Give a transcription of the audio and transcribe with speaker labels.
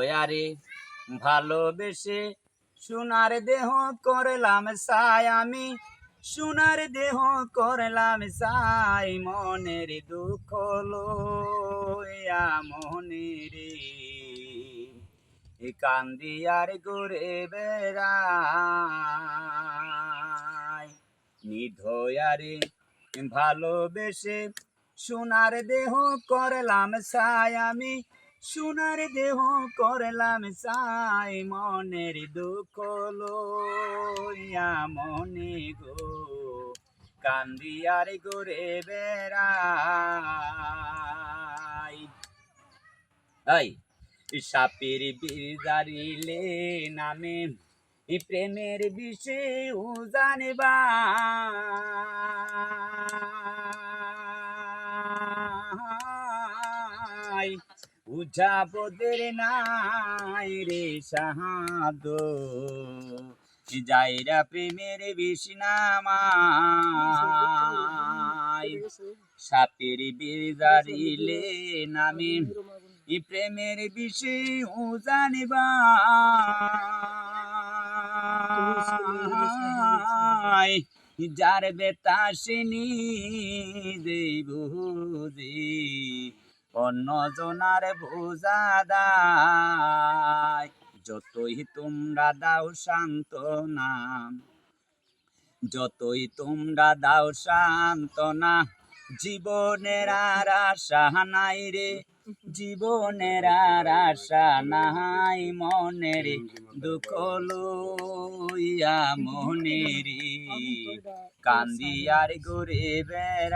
Speaker 1: নিধয়ারে ভালোবেসে সোনার দেহ করলাম সাই আমি। সোনার দেহ করলাম সাই মনের দুঃখ লইয়া মনের কান্দিয়ার ঘুরে বেড়াই। নিধয়ারে ভালোবেসে সোনার দেহ করলাম সাই আমি। সোনার দেহ করলাম সাই মনের দুঃখ লইয়া মনে গো। কান্দিয়ার ঘুরে বেড়াই। এই সাপের বিদারিলে নামে প্রেমের বিষয়ে জানবা উজাবদের নাই রে সাহাদ। যাইরা প্রেমের বিষ্ণামাই সাপের বিদারিলে নামে। ই প্রেমের বিষয় জানিবা যার বেতাসিনী দেব যে অন্য জনার দায়। যতই তোমরা দাও শান্ত নাম, যতই তোমরা দাও সান্ত্বনা জীবনের আর আশা নাই রে, জীবনের আর আশা নাই মনের দুঃখ লইয়া মনের কান্দিয়ার ঘুরে বেড়াই